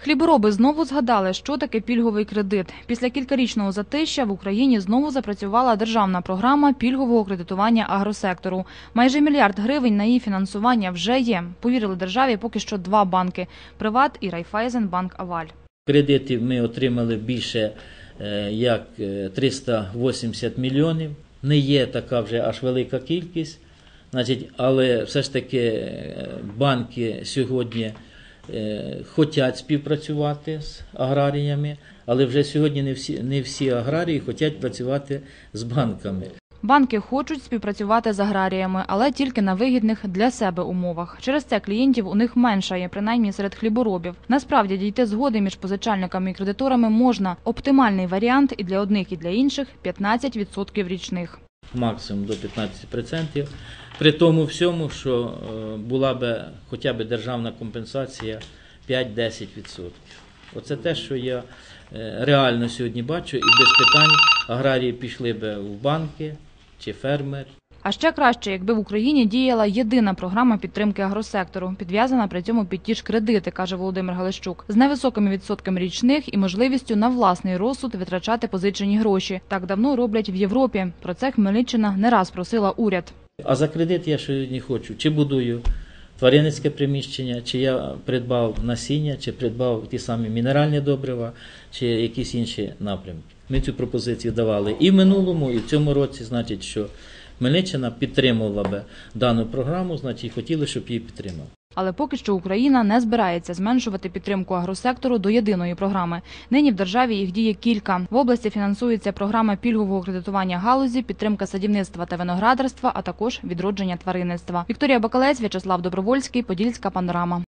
Хлібороби знову згадали, що таке пільговий кредит. Після кількарічного затища в Україні знову запрацювала державна програма пільгового кредитування агросектору. Майже мільярд гривень на її фінансування вже є. Повірили державі поки що два банки – Приват і Райфайзенбанк Аваль. Кредитів ми отримали більше е, як е, 380 мільйонів. Не є така вже аж велика кількість, значить, але все ж таки е, банки сьогодні е, хочуть співпрацювати з аграріями, але вже сьогодні не всі, не всі аграрії хочуть працювати з банками. Банки хочуть співпрацювати з аграріями, але тільки на вигідних для себе умовах. Через це клієнтів у них меншає, принаймні серед хліборобів. Насправді дійти згоди між позичальниками і кредиторами можна. Оптимальний варіант і для одних, і для інших – 15% річних. Максимум до 15%. При тому всьому, що е, була б хоча б державна компенсація 5-10%. Оце те, що я е, реально сьогодні бачу, і без питань аграрії пішли б в банки чи фермер. А ще краще, якби в Україні діяла єдина програма підтримки агросектору, підв'язана при цьому під ті ж кредити, каже Володимир Галищук, з невисокими відсотками річних і можливістю на власний розсуд витрачати позичені гроші. Так давно роблять в Європі. Про це Хмельниччина не раз просила уряд. А за кредит я сьогодні хочу, чи будую тваринницьке приміщення, чи я придбав насіння, чи придбав ті самі мінеральні добрива, чи якісь інші напрямки. Ми цю пропозицію давали і в минулому, і в цьому році, значить, що Хмельниччина підтримувала би дану програму, значить, хотіли, щоб її підтримали. Але поки що Україна не збирається зменшувати підтримку агросектору до єдиної програми. Нині в державі їх діє кілька. В області фінансується програма пільгового кредитування галузі, підтримка садівництва та виноградарства, а також відродження тваринництва. Вікторія Бакалець, В'ячеслав Добровольський, Подільська панорама.